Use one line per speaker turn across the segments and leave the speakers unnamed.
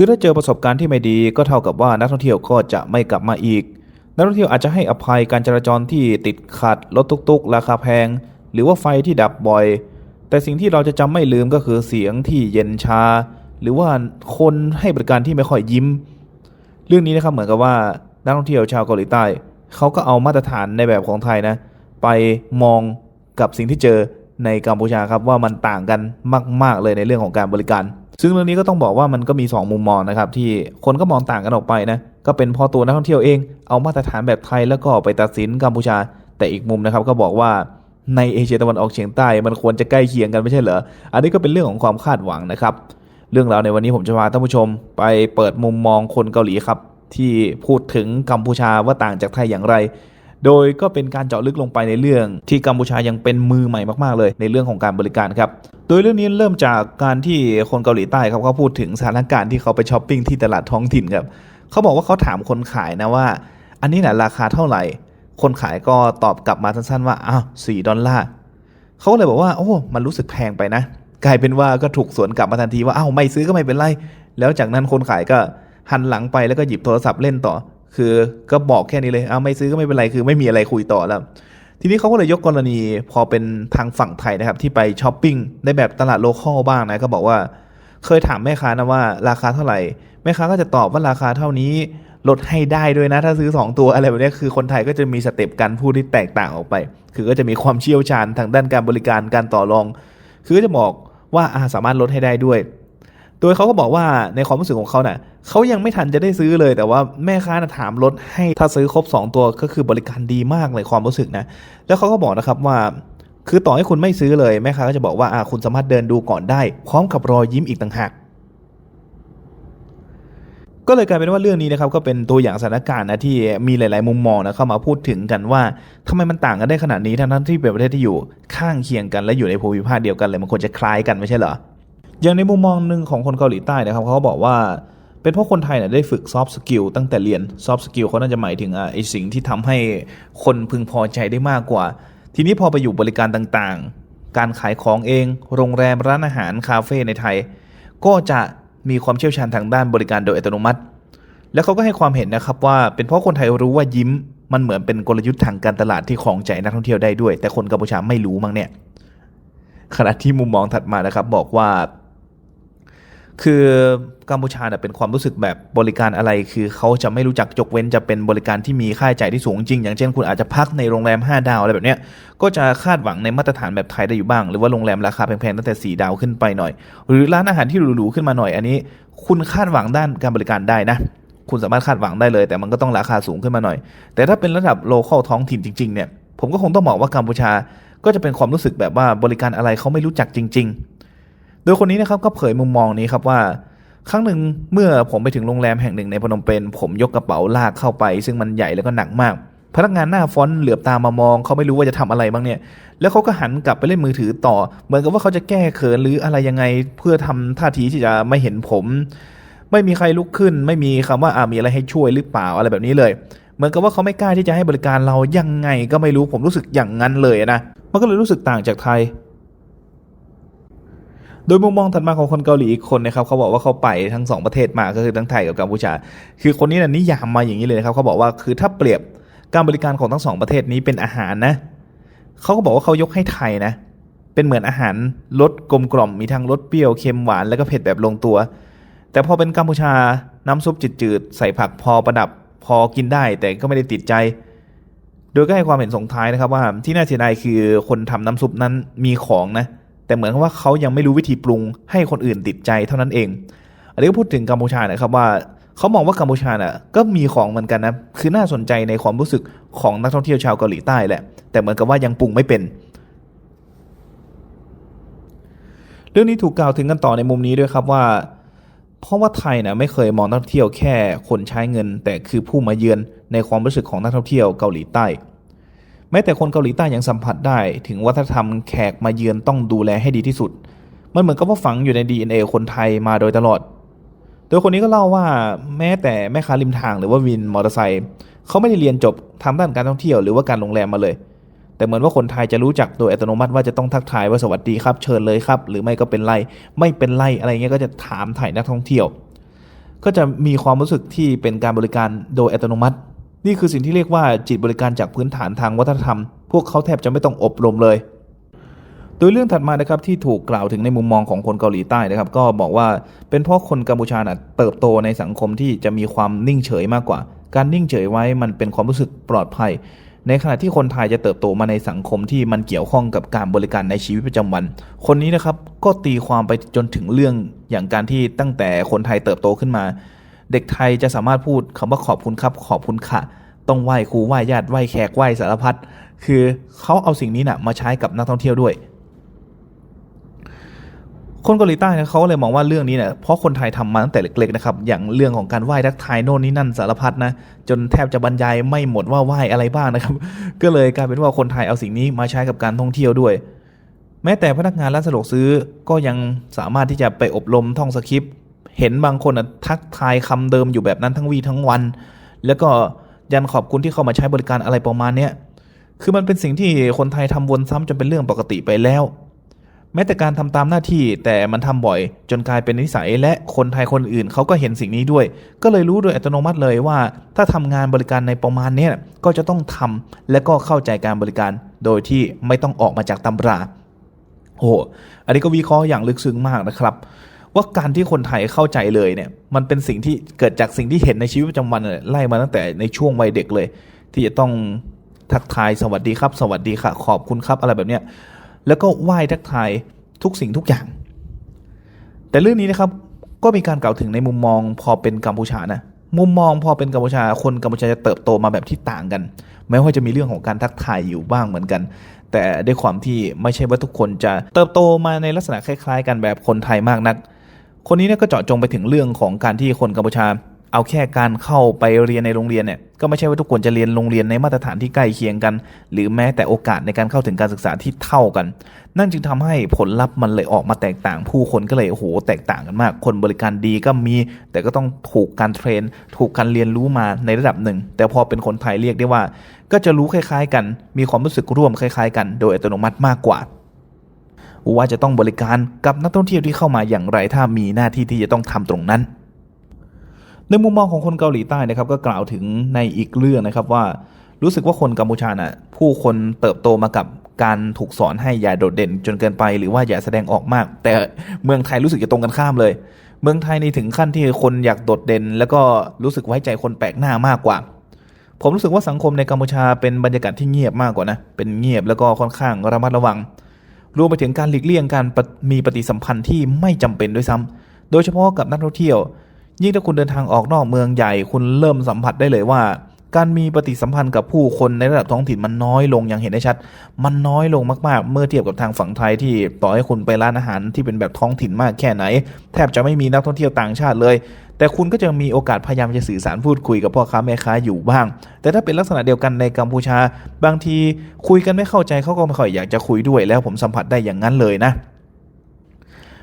คือถ้าเจอประสบการณ์ที่ไม่ดีก็เท่ากับว่านักท่องเที่ยวก็จะไม่กลับมาอีก นักท่องเที่ยวอาจจะให้อภัยการจราจรที่ติดขัดรถตุกๆ ราคาแพง หรือว่าไฟที่ดับบ่อย แต่สิ่งที่เราจะจำไม่ลืมก็คือเสียงที่เย็นชา หรือว่าคนให้บริการที่ไม่ค่อยยิ้ม เรื่องนี้นะครับเหมือนกับว่านักท่องเที่ยวชาวเกาหลีใต้เขาก็เอามาตรฐานในแบบของไทยนะ ไปมองกับสิ่งที่เจอในกัมพูชาครับว่ามันต่างกันมาก ๆ เลยในเรื่องของการบริการ ซึ่งเรื่องนี้ก็ต้องบอกว่ามันก็มี 2 มุมมองนะครับที่คนก็มองต่างกันออกไปนะก็เป็นพอตัวนักท่องเที่ยวเองเอามาตรฐานแบบไทยแล้วก็ไปตัดสินกัมพูชา แต่อีกมุมนะครับก็บอกว่าในเอเชียตะวันออกเฉียงใต้มันควรจะใกล้เคียงกันไม่ใช่เหรอ อันนี้ก็เป็นเรื่องของความคาดหวังนะครับ เรื่องราวในวันนี้ผมจะพาท่านผู้ชม ไปเปิดมุมมองคนเกาหลีครับที่พูดถึงกัมพูชาว่าต่างจากไทยอย่างไร โดยก็เป็นการเจาะลึกลงไปในเรื่อง ที่กัมพูชายังเป็นมือใหม่มากๆ เลย ในเรื่องของการบริการครับโดยเรื่องนี้เริ่มจากการที่คนเกาหลีใต้ครับเขาพูดถึงสถานการณ์ที่เขาไปช้อปปิ้งที่ตลาดท้องถิ่นครับเขาบอกว่าเขาถามคนขายนะว่า อันนี้นะราคาเท่าไหร่ คนขายก็ตอบกลับมาสั้นๆว่าอ้าวสี่ดอลลาร์เขาก็เลยบอกว่าโอ้ มันรู้สึกแพงไปนะ กลายเป็นว่าก็ถูกสวนกลับมาทันทีว่าอ้าวไม่ซื้อก็ไม่เป็นไร แล้วจากนั้นคนขายก็หันหลังไปแล้วก็หยิบโทรศัพท์เล่นต่อ คือก็บอกแค่นี้เลยอ้าวไม่ซื้อก็ไม่เป็นไรคือไม่มีอะไรคุยต่อแล้ว ทีนี้เขาก็เลยยกกรณีพอเป็นทางฝั่งไทยนะครับ ที่ไปช้อปปิ้งในแบบตลาดโลคอลบ้างนะก็บอกว่า เคยถามแม่ค้านะว่าราคาเท่าไหร่แม่ค้าก็จะตอบว่าราคาเท่านี้ลดให้ได้ด้วยนะ ถ้าซื้อ 2 ตัวอะไรแบบนี้คือคนไทยก็จะมีสเต็ปการพูดที่แตกต่างออกไป คือก็จะมีความเชี่ยวชาญทางด้านการบริการการต่อรอง คือก็จะบอกว่าสามารถลดให้ได้ด้วย โดยเขาก็บอกว่าในความรู้สึกของเขาเนะ่ะเขายังไม่ทันจะได้ซื้อเลย แต่ว่าแม่ค้านะถามลดให้ถ้าซื้อครบ 2 ตัวก็คือบริการดีมากเลยความรู้สึกนะ แล้วเขาก็บอกนะครับว่า คือต่อให้คุณไม่ซื้อเลยแม่ค้าก็จะบอกว่าอ่าคุณสามารถเดินดูก่อนได้ พร้อมกับรอยยิ้มอีกต่างหากก็เลยกลายเป็นว่าเรื่องนี้นะครับก็เป็นตัวอย่างสถานการณ์นะที่มีหลาย ๆ มุมมองนะเข้ามาพูดถึงกันว่าทำไมมันต่างกันได้ขนาดนี้ทั้งที่เป็นประเทศที่อยู่ข้างเคียงกันและอยู่ในภูมิภาคเดียวกันเลยมันควรจะคล้ายกันไม่ใช่เหรอ อย่างในมุมมองหนึ่งของคนเกาหลีใต้นะครับเขาบอกว่าเป็นเพราะคนไทยเนี่ยได้ฝึกซอฟต์สกิลตั้งแต่เรียนซอฟต์สกิลเขาน่าจะหมายถึงอะไอสิ่งที่ทำให้คนพึงพอใจได้มากกว่า ทีนี้พอไปอยู่บริการต่างๆ การขายของเอง โรงแรมร้านอาหารคาเฟ่ในไทย ก็จะมีความเชี่ยวชาญทางด้านบริการโดยอัตโนมัติ แล้วเขาก็ให้ความเห็นนะครับว่าเป็นเพราะคนไทยรู้ว่ายิ้มมันเหมือนเป็นกลยุทธ์ทางการตลาดที่ของใจนักท่องเที่ยวได้ด้วย แต่คนกัมพูชาไม่รู้มั้งเนี่ยขณะที่มุมมองถัดมานะครับบอกว่า คือกัมพูชาเนี่ยเป็นความรู้สึกแบบบริการอะไร คือเขาจะไม่รู้จักยกเว้นจะเป็นบริการที่มีค่าใช้จ่ายที่สูงจริง อย่างเช่นคุณอาจจะพักในโรงแรม 5 ดาวอะไรแบบเนี้ยก็จะคาดหวังในมาตรฐานแบบไทยได้อยู่บ้าง หรือว่าโรงแรมราคาแพงๆตั้งแต่ 4 ดาวขึ้นไปหน่อย หรือร้านอาหารที่หรูๆขึ้นมาหน่อยอันนี้ คุณคาดหวังด้านการบริการได้นะคุณสามารถคาดหวังได้เลย แต่มันก็ต้องราคาสูงขึ้นมาหน่อย แต่ถ้าเป็นระดับโลเคอลท้องถิ่นจริงๆเนี่ยผมก็คงต้องบอกว่ากัมพูชาก็จะเป็นความรู้สึกแบบว่าบริการอะไรเขาไม่รู้จักจริง ๆ ดยคนนี้นะครับก็เผยมุมมองนี้ครับว่าครั้งหนึ่งเมื่อผมไปถึงโรงแรมแห่งหนึ่งในพนมเปญผมยกกระเป๋าลากเข้าไป ซึ่งมันใหญ่แล้วก็หนักมาก พนักงานหน้าฟอนต์เหลือบตามามอง เขาไม่รู้ว่าจะทำอะไรบ้างเนี่ย แล้วเขาก็หันกลับไปเล่นมือถือต่อ เหมือนกับว่าเขาจะแก้เขินหรืออะไรยังไงเพื่อทำท่าทีที่จะไม่เห็นผม ไม่มีใครลุกขึ้น ไม่มีคำว่าอ่ามีอะไรให้ช่วยหรือเปล่าอะไรแบบนี้เลย เหมือนกับว่าเขาไม่กล้าที่จะให้บริการเรายังไงก็ไม่รู้ผมรู้สึกอย่างนั้นเลยนะมันก็เลยรู้สึกต่างจากไทย โดยมุมมองถัดมาของคนเกาหลีอีกคนนะครับเขาบอกว่าเขาไปทั้งสองประเทศมาก็คือทั้งไทยกับกัมพูชา คือคนนี้นะนิยามมาอย่างนี้เลยนะครับเขาบอกว่าคือถ้าเปรียบการบริการของทั้งสองประเทศนี้เป็นอาหารนะเขาก็บอกว่าเขายกให้ไทยนะ เป็นเหมือนอาหารรสกลมกล่อมมีทั้งรสเปรี้ยวเค็มหวานแล้วก็เผ็ดแบบลงตัว แต่พอเป็นกัมพูชาน้ำซุปจืดๆใส่ผักพอประดับพอกินได้แต่ก็ไม่ได้ติดใจ โดยก็ให้ความเห็นส่งท้ายนะครับว่าที่น่าเสียดายคือคนทำน้ำซุปนั้นมีของนะ แต่เหมือนว่าเขายังไม่รู้วิธีปรุงให้คนอื่นติดใจเท่านั้นเอง อันนี้ก็พูดถึงกัมพูชานะครับว่าเขามองว่ากัมพูชาน่ะก็มีของเหมือนกันนะคือน่าสนใจในความรู้สึกของนักท่องเที่ยวชาวเกาหลีใต้แหละแต่เหมือนกับว่ายังปรุงไม่เป็น เรื่องนี้ถูกกล่าวถึงกันต่อในมุมนี้ด้วยครับว่า เพราะว่าไทยนะไม่เคยมองนักท่องเที่ยวแค่คนใช้เงิน แต่คือผู้มาเยือนในความรู้สึกของนักท่องเที่ยวเกาหลีใต้ แม้แต่คนเกาหลีใต้ยังสัมผัสได้ถึงวัฒนธรรมแขกมาเยือนต้องดูแลให้ดีที่สุด มันเหมือนกับว่าฝังอยู่ใน DNA คนไทยมาโดยตลอด โดยคนนี้ก็เล่าว่าแม้แต่แม่ค้าริมทางหรือว่าวินมอเตอร์ไซค์เขาไม่ได้เรียนจบทางด้านการท่องเที่ยวหรือว่าการโรงแรมมาเลย แต่เหมือนว่าคนไทยจะรู้จักโดยอัตโนมัติว่าจะต้องทักทายว่าสวัสดีครับเชิญเลยครับ หรือไม่ก็เป็นไรไม่เป็นไรอะไรเงี้ยก็จะถามถ่ายนักท่องเที่ยว ก็จะมีความรู้สึกที่เป็นการบริการโดยอัตโนมัติ นี่คือสิ่งที่เรียกว่าจิตบริการจากพื้นฐานทางวัฒนธรรม พวกเขาแทบจะไม่ต้องอบรมเลย โดยเรื่องถัดมานะครับที่ถูกกล่าวถึงในมุมมองของคนเกาหลีใต้นะครับ ก็บอกว่าเป็นเพราะคนกัมพูชาน่ะเติบโตในสังคมที่จะมีความนิ่งเฉยมากกว่า การนิ่งเฉยไว้มันเป็นความรู้สึกปลอดภัย ในขณะที่คนไทยจะเติบโตมาในสังคมที่มันเกี่ยวข้องกับการบริการในชีวิตประจำวัน คนนี้นะครับก็ตีความไปจนถึงเรื่องอย่างการที่ตั้งแต่คนไทยเติบโตขึ้นมา เด็กไทยจะสามารถพูดคำว่าขอบคุณครับ ขอบคุณค่ะ ต้องไหว้ครูไหว้ญาติไหว้แขกไหว้สารพัดคือเขาเอาสิ่งนี้นะ่ะมาใช้กับนักท่องเที่ยวด้วย คนเกาหลีใต้นะเขาเลยมองว่าเรื่องนี้เนี่ยเพราะคนไทยทำมาตั้งแต่เล็กๆนะครับอย่างเรื่องของการไหว้ทักทายโน่นนี่นั่นสารพัดนะจนแทบจะบรรยายไม่หมดว่าไหว้อะไรบ้างนะครับ ก็เลยกลายเป็นว่าคนไทยเอาสิ่งนี้มาใช้กับการท่องเที่ยวด้วยแม้แต่พนักงานร้านสะดวกซื้อก็ยังสามารถที่จะไปอบรมท่องสคริปต์ เห็นบางคนน่ะทักทายคำเดิมอยู่แบบนั้นทั้งวีทั้งวัน แล้วก็ยันขอบคุณที่เข้ามาใช้บริการอะไรประมาณเนี้ยคือมันเป็นสิ่งที่คนไทยทำวนซ้ำจนเป็นเรื่องปกติไปแล้ว แม้แต่การทำตามหน้าที่แต่มันทำบ่อย จนกลายเป็นนิสัยและคนไทยคนอื่นเขาก็เห็นสิ่งนี้ด้วย ก็เลยรู้โดยอัตโนมัติเลยว่า ถ้าทำงานบริการในประมาณเนี้ยก็จะต้องทำและก็เข้าใจการบริการโดยที่ไม่ต้องออกมาจากตำราโอ้โหอันนี้ก็วิเคราะห์อย่างลึกซึ้งมากนะครับ ว่าการที่คนไทยเข้าใจเลยเนี่ยมันเป็นสิ่งที่เกิดจากสิ่งที่เห็นในชีวิตประจำวันไล่มาตั้งแต่ในช่วงวัยเด็กเลย ที่จะต้องทักทายสวัสดีครับ สวัสดีค่ะ ขอบคุณครับอะไรแบบเนี้ยแล้วก็ไหว้ทักทายทุกสิ่งทุกอย่าง แต่เรื่องนี้นะครับก็มีการกล่าวถึงในมุมมองพอเป็นกัมพูชานะมุมมองพอเป็นกัมพูชาคนกัมพูชาจะเติบโตมาแบบที่ต่างกันแม้ว่าจะมีเรื่องของการทักทายอยู่บ้างเหมือนกัน แต่ด้วยความที่ไม่ใช่ว่าทุกคนจะเติบโตมาในลักษณะคล้าย ๆ กันแบบคนไทยมากนัก คนนี้เนี่ยก็เจาะจงไปถึงเรื่องของการที่คนกัมพูชา เอาแค่การเข้าไปเรียนในโรงเรียนเนี่ยก็ไม่ใช่ว่าทุกคนจะเรียนโรงเรียนในมาตรฐานที่ใกล้เคียงกัน หรือแม้แต่โอกาสในการเข้าถึงการศึกษาที่เท่ากัน นั่นจึงทำให้ผลลัพธ์มันเลยออกมาแตกต่าง ผู้คนก็เลยโอ้โหแตกต่างกันมาก คนบริการดีก็มี แต่ก็ต้องถูกการเทรน ถูกการเรียนรู้มาในระดับหนึ่ง แต่พอเป็นคนไทยเรียกได้ว่า ก็จะรู้คล้าย ๆ กัน มีความรู้สึกร่วมคล้าย ๆ กัน โดยอัตโนมัติมากกว่า ว่าจะต้องบริการกับนักท่องเที่ยวที่เข้ามาอย่างไรถ้ามีหน้าที่ที่จะต้องทำตรงนั้น ในมุมมองของคนเกาหลีใต้นะครับก็กล่าวถึงในอีกเรื่องนะครับว่า รู้สึกว่าคนกัมพูชาน่ะผู้คนเติบโตมากับการถูกสอนให้อย่าโดดเด่นจนเกินไป หรือว่าอย่าแสดงออกมาก แต่เมืองไทยรู้สึกจะตรงกันข้ามเลย เมืองไทยในถึงขั้นที่คนอยากโดดเด่น แล้วก็รู้สึกไว้ใจคนแปลกหน้ามากกว่า ผมรู้สึกว่าสังคมในกัมพูชาเป็นบรรยากาศที่เงียบมากกว่านะเป็นเงียบแล้วก็ค่อนข้างระมัดระวัง รวมไปถึงการหลีกเลี่ยงการมีปฏิสัมพันธ์ที่ไม่จำเป็นด้วยซ้ำโดยเฉพาะกับนักท่องเที่ยว ยิ่งถ้าคุณเดินทางออกนอกเมืองใหญ่ คุณเริ่มสัมผัสได้เลยว่า การมีปฏิสัมพันธ์กับผู้คนในระดับท้องถิ่นมันน้อยลงอย่างเห็นได้ชัด มันน้อยลงมากๆ เมื่อเทียบกับทางฝั่งไทยที่ต่อให้คุณไปร้านอาหารที่เป็นแบบท้องถิ่นมากแค่ไหน แทบจะไม่มีนักท่องเที่ยวต่างชาติเลย แต่คุณก็จะมีโอกาสพยายามจะสื่อสารพูดคุยกับพ่อค้าแม่ค้าอยู่บ้าง แต่ถ้าเป็นลักษณะเดียวกันในกัมพูชา บางทีคุยกันไม่เข้าใจเขาก็ไม่ค่อยอยากจะคุยด้วยแล้วผมสัมผัสได้อย่างนั้นเลยนะ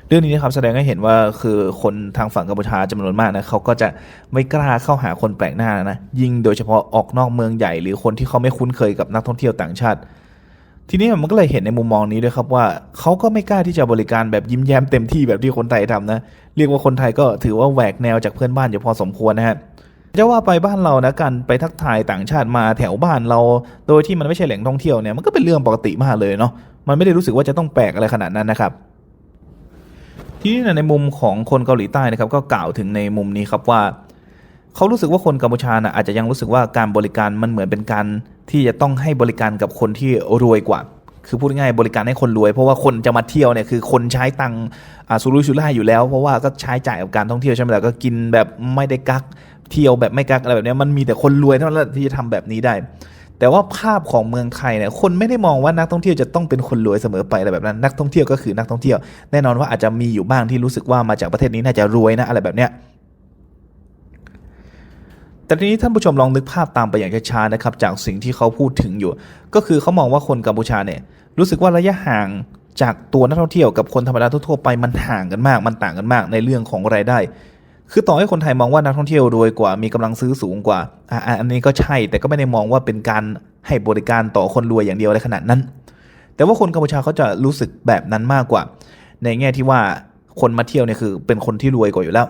เรื่องนี้นะครับแสดงให้เห็นว่าคือคนทางฝั่งกัมพูชาจำนวนมากนะเขาก็จะไม่กล้าเข้าหาคนแปลกหน้านะยิ่งโดยเฉพาะออกนอกเมืองใหญ่ หรือคนที่เขาไม่คุ้นเคยกับนักท่องเที่ยวต่างชาติ ทีนี้มันก็เลยเห็นในมุมมองนี้ด้วยครับว่าเขาก็ไม่กล้าที่จะบริการแบบยิ้มแย้มเต็มที่แบบที่คนไทยทำนะเรียกว่าคนไทยก็ถือว่าแหวกแนวจากเพื่อนบ้านอยู่พอสมควรนะฮะจะว่าไปบ้านเรานะการไปทักทายต่างชาติมาแถวบ้านเรา โดยที่มันไม่ใช่แหล่งท่องเที่ยวเนี่ยมันก็เป็นเรื่องปกติมากเลยเนาะมันไม่ได้รู้สึกว่าจะต้องแปลกอะไรขนาดนั้นนะครับ ทีนี้ในมุมของคนเกาหลีใต้นะครับก็กล่าวถึงในมุมนี้ครับว่าเขารู้สึกว่าคนกัมพูชานะอาจจะยังรู้สึกว่าการบริการมันเหมือนเป็นการที่จะต้องให้บริการกับคนที่รวยกว่า คือพูดง่ายบริการให้คนรวย เพราะว่าคนจะมาเที่ยวเนี่ยคือคนใช้ตังค์สุรุ่ยสุร่ายอยู่แล้ว เพราะว่าก็ใช้จ่ายกับการท่องเที่ยวใช่ไหมล่ะก็กินแบบไม่ได้กักเที่ยวแบบไม่กักอะไรแบบนี้มันมีแต่คนรวยเท่านั้นที่จะทำแบบนี้ได้ แต่ว่าภาพของเมืองไทยเนี่ยคนไม่ได้มองว่านักท่องเที่ยวจะต้องเป็นคนรวยเสมอไปอะไรแบบนั้นนักท่องเที่ยวก็คือนักท่องเที่ยว แน่นอนว่าอาจจะมีอยู่บ้างที่รู้สึกว่ามาจากประเทศนี้น่าจะรวยนะอะไรแบบเนี้ยแต่ทีนี้ท่านผู้ชมลองนึกภาพตามไปอย่างช้าๆนะครับจากสิ่งที่เขาพูดถึงอยู่ ก็คือเขามองว่าคนกัมพูชาเนี่ยรู้สึกว่าระยะห่างจากตัวนักท่องเที่ยวกับคนธรรมดาทั่วๆไปมันห่างกันมาก มันต่างกันมากในเรื่องของรายได้ คือต่อให้คนไทยมองว่านักท่องเที่ยวรวยกว่ามีกำลังซื้อสูงกว่าอ่าอันนี้ก็ใช่แต่ก็ไม่ได้มองว่าเป็นการให้บริการต่อคนรวยอย่างเดียวในขนาดนั้น แต่ว่าคนกัมพูชาเขาจะรู้สึกแบบนั้นมากกว่า ในแง่ที่ว่าคนมาเที่ยวเนี่ยคือเป็นคนที่รวยกว่าอยู่แล้ว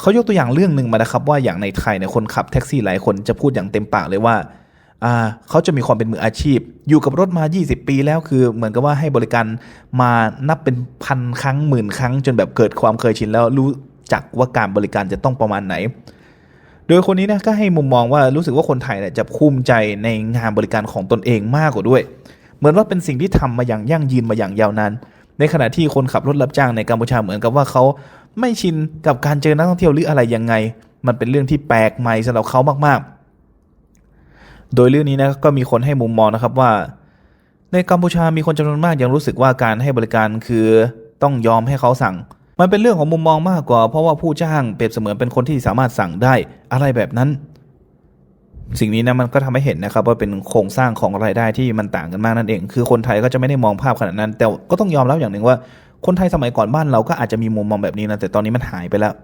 เขายกตัวอย่างเรื่องหนึ่งมานะครับ ว่าอย่างในไทยเนี่ยคนขับแท็กซี่หลายคนจะพูดอย่างเต็มปากเลยว่าเขาจะมีความเป็นมืออาชีพ อยู่กับรถมา 20 ปีแล้วคือเหมือนกับว่าให้บริการมานับเป็นพันครั้งหมื่นครั้งจนแบบเกิดความเคยชินแล้วรู้ จักว่าการบริการจะต้องประมาณไหน โดยคนนี้นะก็ให้มุมมองว่ารู้สึกว่าคนไทยเนี่ยจะภูมิใจในงานบริการของตนเองมากกว่าด้วย เหมือนว่าเป็นสิ่งที่ทำมาอย่างยั่งยืนมาอย่างยาวนานในขณะที่คนขับรถรับจ้างในกัมพูชาเหมือนกับว่าเขาไม่ชินกับการเจอนักท่องเที่ยวหรืออะไรยังไง มันเป็นเรื่องที่แปลกใหม่สำหรับเขามากๆ โดยเรื่องนี้นะก็มีคนให้มุมมองนะครับว่า ในกัมพูชามีคนจำนวนมากยังรู้สึกว่าการให้บริการคือต้องยอมให้เขาสั่ง มันเป็นเรื่องของมุมมองมากกว่า เพราะว่าผู้จ้างเปรียบเสมือนเป็นคนที่สามารถสั่งได้อะไรแบบนั้น สิ่งนี้นะมันก็ทำให้เห็นนะครับว่าเป็นโครงสร้างของรายได้ที่มันต่างกันมากนั่นเอง คือคนไทยก็จะไม่ได้มองภาพขนาดนั้น แต่ก็ต้องยอมรับอย่างหนึ่งว่า คนไทยสมัยก่อนบ้านเราก็อาจจะมีมุมมองแบบนี้นะแต่ตอนนี้มันหายไปแล้ว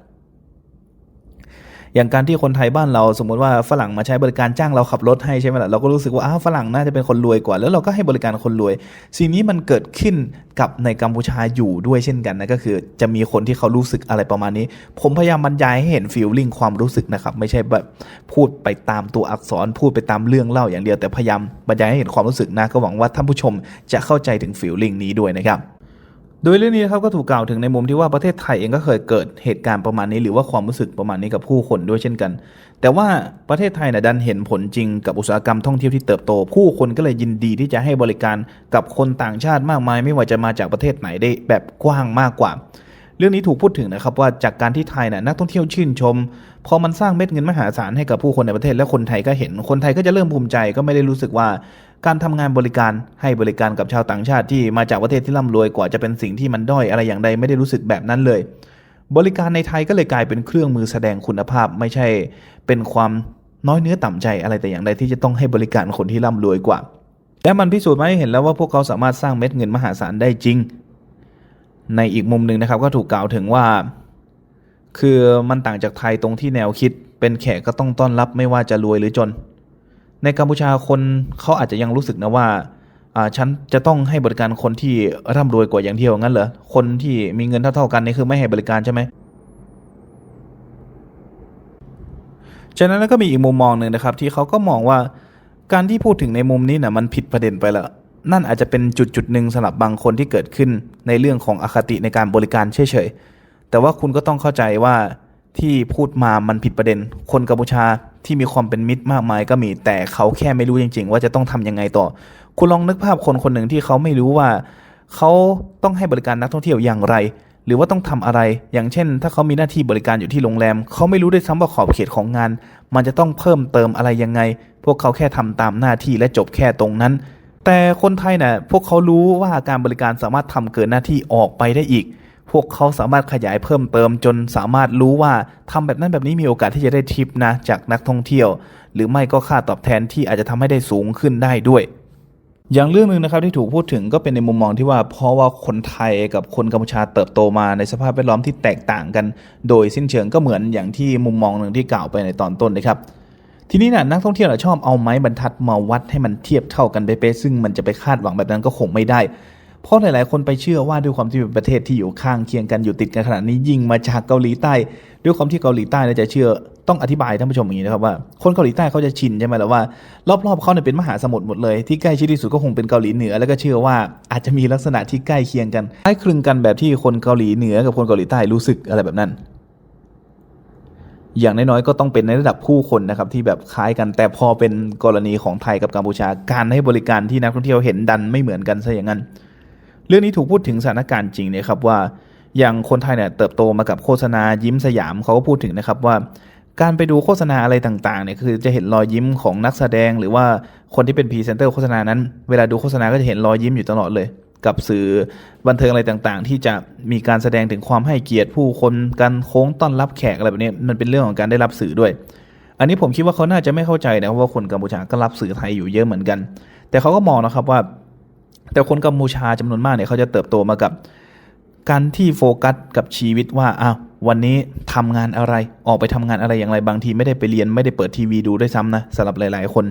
อย่างการที่คนไทยบ้านเราสมมติว่าฝรั่งมาใช้บริการจ้างเราขับรถให้ใช่ไหมล่ะเราก็รู้สึกว่าอ้าวฝรั่งน่าจะเป็นคนรวยกว่า แล้วเราก็ให้บริการคนรวย สิ่งนี้มันเกิดขึ้นกับในกัมพูชาอยู่ด้วยเช่นกันนะก็คือ จะมีคนที่เขารู้สึกอะไรประมาณนี้ ผมพยายามบรรยายให้เห็นฟีลลิ่งความรู้สึกนะครับไม่ใช่แบบพูดไปตามตัวอักษรพูดไปตามเรื่องเล่าอย่างเดียวแต่พยายามบรรยายให้เห็นความรู้สึกนะก็หวังว่าท่านผู้ชมจะเข้าใจถึงฟีลลิ่งนี้ด้วยนะครับ โดยเรื่องนี้ครับก็ถูกกล่าวถึงในมุมที่ว่าประเทศไทยเองก็เคยเกิดเหตุการณ์ประมาณนี้ หรือว่าความรู้สึกประมาณนี้กับผู้คนด้วยเช่นกัน แต่ว่าประเทศไทยนะดันเห็นผลจริงกับอุตสาหกรรมท่องเที่ยวที่เติบโต ผู้คนก็เลยยินดีที่จะให้บริการกับคนต่างชาติมากมาย ไม่ว่าจะมาจากประเทศไหนได้แบบกว้างมากกว่า เรื่องนี้ถูกพูดถึงนะครับว่าจากการที่ไทยน่ะนักท่องเที่ยวชื่นชม พอมันสร้างเม็ดเงินมหาศาลให้กับผู้คนในประเทศและคนไทยก็เห็นคนไทยก็จะเริ่มภูมิใจก็ไม่ได้รู้สึกว่า การทำงานบริการให้บริการกับชาวต่างชาติที่มาจากประเทศที่ร่ำรวยกว่าจะเป็นสิ่งที่มันด้อยอะไรอย่างใดไม่ได้รู้สึกแบบนั้นเลย บริการในไทยก็เลยกลายเป็นเครื่องมือแสดงคุณภาพ ไม่ใช่เป็นความน้อยเนื้อต่ำใจอะไรแต่อย่างใดที่จะต้องให้บริการคนที่ร่ำรวยกว่า และมันพิสูจน์มาให้เห็นแล้วว่าพวกเขาสามารถสร้างเม็ดเงินมหาศาลได้จริง ในอีกมุมหนึ่งนะครับก็ถูกกล่าวถึงว่า คือมันต่างจากไทยตรงที่แนวคิด เป็นแขกก็ต้องต้อนรับไม่ว่าจะรวยหรือจน ในกัมพูชาคนเขาอาจจะยังรู้สึกนะว่าอ่าฉันจะต้องให้บริการคนที่ร่ำรวยกว่าอย่างเดียวงั้นเหรอคนที่มีเงินเท่าๆกันนี่คือไม่ให้บริการใช่ไหมฉะนั้นก็มีอีกมุมมองหนึ่งนะครับ ที่เขาก็มองว่าการที่พูดถึงในมุมนี้นะมันผิดประเด็นไปแล้วนั่นอาจจะเป็นจุดจุดหนึ่งสำหรับบางคนที่เกิดขึ้นในเรื่องของอคติในการบริการเฉยๆแต่ว่าคุณก็ต้องเข้าใจว่าที่พูดมามันผิดประเด็น คนกัมพูชา ที่มีความเป็นมิตรมากมายก็มี แต่เขาแค่ไม่รู้จริง ๆ ว่าจะต้องทำยังไงต่อ คุณลองนึกภาพคนคนหนึ่งที่เขาไม่รู้ว่า เขาต้องให้บริการนักท่องเที่ยวอย่างไร หรือว่าต้องทำอะไร อย่างเช่น ถ้าเขามีหน้าที่บริการอยู่ที่โรงแรม เขาไม่รู้ด้วยซ้ำว่าขอบเขตของงาน มันจะต้องเพิ่มเติมอะไรยังไง พวกเขาแค่ทำตามหน้าที่และจบแค่ตรงนั้น แต่คนไทยนี่ยพวกเขารู้ว่าการบริการสามารถทำเกินหน้าที่ออกไปได้อีก วกเขาสามารถขยายเพิ่มเติมจนสามารถรู้ว่าทำแบบนั้นแบบนี้มีโอกาสที่จะได้ทิปนะจากนักท่องเที่ยว หรือไม่ก็ค่าตอบแทนที่อาจจะทำให้ได้สูงขึ้นได้ด้วย อย่างเรื่องหนึ่งนะครับที่ถูกพูดถึงก็เป็นในมุมมองที่ว่าเพราะว่าคนไทยกับคนกัมพูชาเติบโตมาในสภาพแวดล้อมที่แตกต่างกัน โดยสิ้นเชิงก็เหมือนอย่างที่มุมมองหนึ่งที่กล่าวไปในตอนต้นนะครับทีนี้นะนักท่องเที่ยวชอบเอาไม้บรรทัดมาวัดให้มันเทียบเท่ากันเป๊ะๆซึ่งมันจะไปคาดหวังแบบนั้นก็คงไม่ได้ เพราะหลาย ๆ คนไปเชื่อว่าด้วยความที่เป็นประเทศที่อยู่ข้างเคียงกันอยู่ติดกันขนาดนี้ยิงมาจากเกาหลีใต้ ด้วยความที่เกาหลีใต้เนี่ยจะเชื่อต้องอธิบายท่านผู้ชมอย่างนี้นะครับว่าคนเกาหลีใต้เขาจะชินใช่ไหมล่ะว่า รอบ ๆเขาเนี่ยเป็นมหาสมุทรหมดเลยที่ใกล้ชิดที่สุดก็คงเป็นเกาหลีเหนือ แล้วก็เชื่อว่าอาจจะมีลักษณะที่ใกล้เคียงกันคล้ายคลึงกันแบบที่คนเกาหลีเหนือกับคนเกาหลีใต้รู้สึกอะไรแบบนั้นอย่างน้อยๆก็ต้องเป็นในระดับผู้คนนะครับที่แบบคล้ายกันแต่พอเป็นกรณีของไทยกับกัมพูชา การให้บริการที่นักท่องเที่ยวเห็นดันไม่เหมือนกันซะอย่างนั้น เรื่องนี้ถูกพูดถึงสถานการณ์จริงเนี่ยครับว่าอย่างคนไทยเนี่ยเติบโตมากับโฆษณายิ้มสยามเขาก็พูดถึงนะครับว่า การไปดูโฆษณาอะไรต่างๆเนี่ยคือจะเห็นรอยยิ้มของนักแสดง หรือว่าคนที่เป็นพรีเซนเตอร์โฆษณานั้น เวลาดูโฆษณาก็จะเห็นรอยยิ้มอยู่ตลอดเลย กับสื่อบันเทิงอะไรต่างๆ ที่จะมีการแสดงถึงความให้เกียรติผู้คนการโค้งต้อนรับแขกอะไรแบบนี้มันเป็นเรื่องของการได้รับสื่อด้วย อันนี้ผมคิดว่าเขาน่าจะไม่เข้าใจนะเพราะว่าคนกัมพูชาก็รับสื่อไทยอยู่เยอะเหมือนกัน แต่เขาก็มองนะครับว่า แต่คนกัมพูชาจำนวนมากเนี่ยเขาจะเติบโตมากับ การที่โฟกัสกับชีวิตว่าอ้าววันนี้ทำงานอะไรออกไปทำงานอะไรอย่างไรบางทีไม่ได้ไปเรียนไม่ได้เปิดทีวีดูด้วยซ้ำนะสำหรับหลาย ๆ คน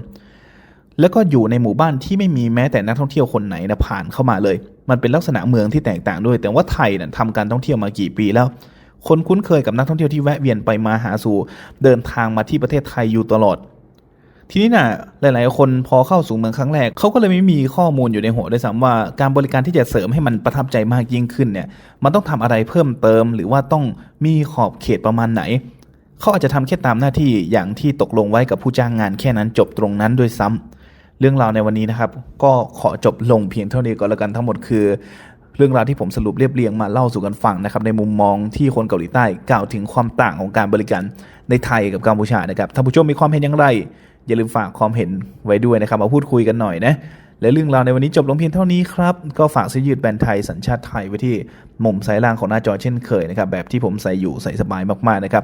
แล้วก็อยู่ในหมู่บ้านที่ไม่มีแม้แต่นักท่องเที่ยวคนไหนนะผ่านเข้ามาเลย มันเป็นลักษณะเมืองที่แตกต่างด้วย แต่ว่าไทยเนี่ยทำการท่องเที่ยวมากี่ปีแล้ว คนคุ้นเคยกับนักท่องเที่ยวที่แวะเวียนไปมาหาสู่ เดินทางมาที่ประเทศไทยอยู่ตลอด ทีนี้น่ะหลาย ๆ คนพอเข้าสู่เมืองครั้งแรกเขาก็เลยไม่มีข้อมูลอยู่ในหัวด้วยซ้ำว่าการบริการที่จะเสริมให้มันประทับใจมากยิ่งขึ้นเนี่ยมันต้องทำอะไรเพิ่มเติม หรือว่าต้องมีขอบเขตประมาณไหนเขาอาจจะทำแค่ตามหน้าที่อย่างที่ตกลงไว้กับผู้จ้างงานแค่นั้นจบตรงนั้นด้วยซ้ำเรื่องราวในวันนี้นะครับ ก็ขอจบลงเพียงเท่านี้ก่อนแล้วกันทั้งหมดคือเรื่องราวที่ผมสรุปเรียบเรียงมาเล่าสู่กันฟังนะครับในมุมมองที่คนเกาหลีใต้กล่าวถึงความต่างของการบริการในไทยกับกัมพูชานะครับท่านผู้ชมมีความเห็นอย่างไร อย่าลืมฝากความเห็นไว้ด้วยนะครับ มาพูดคุยกันหน่อยนะและเรื่องราวในวันนี้จบลงเพียงเท่านี้ครับ ก็ฝากซื้อยืดแบรนด์ไทยสัญชาติไทยไว้ที่มุมซ้ายล่างของหน้าจอเช่นเคยนะครับแบบที่ผมใส่อยู่ใส่สบายมากๆนะครับ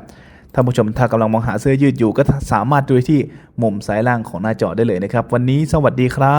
ท่านผู้ชมถ้ากำลังมองหาเสื้อยืดอยู่ก็สามารถดูที่มุมซ้ายล่างของหน้าจอได้เลยนะครับ วันนี้สวัสดีครับ